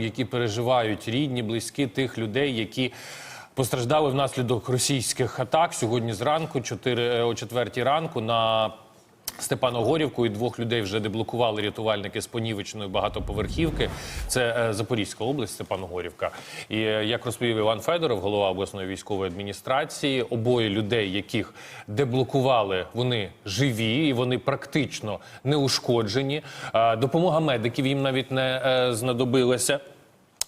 які переживають рідні, близькі тих людей, які постраждали внаслідок російських атак. Сьогодні зранку, 4, о 4 ранку на Степаногорівку і двох людей вже деблокували рятувальники з понівеченої багатоповерхівки. Це е, Запорізька область, Степаногорівка. І е, як розповів Іван Федоров, голова обласної військової адміністрації, обоє людей, яких деблокували, вони живі і вони практично не ушкоджені. Е, Допомога медиків їм навіть не знадобилася.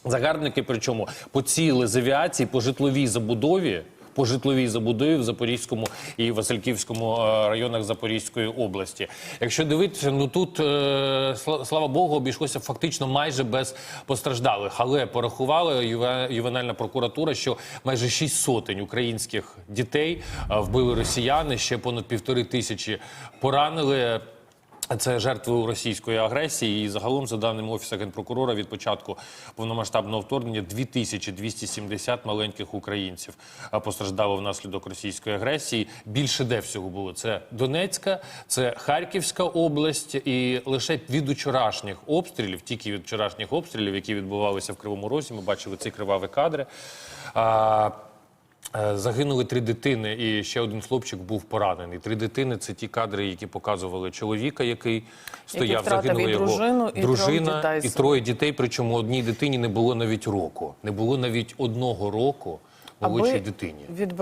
Загарбники, причому поцілили з авіації по житловій забудові. По житловій забудові в Запорізькому і Васильківському е, районах Запорізької області. Якщо дивитися, ну тут е, слава Богу, обійшлося фактично майже без постраждалих. Але порахувала юве- ювенальна прокуратура, що майже шість сотень українських дітей е, вбили росіяни. Ще понад півтори тисячі поранили. Це жертви російської агресії, і загалом, за даними офісу генпрокурора, від початку повномасштабного вторгнення 2270 маленьких українців постраждало внаслідок російської агресії. Більше де всього було це Донецька, це Харківська область, і лише від вчорашніх обстрілів, тільки від вчорашніх обстрілів, які відбувалися в Кривому Розі, ми бачили ці криваві кадри. Е, Загинули три дитини, і ще один хлопчик був поранений. Три дитини це ті кадри, які показували чоловіка, який стояв, Загинули загинула його дружину, і дружина дітей. і троє дітей. Причому одній дитині не було навіть року. Не було навіть одного року молодшій дитині.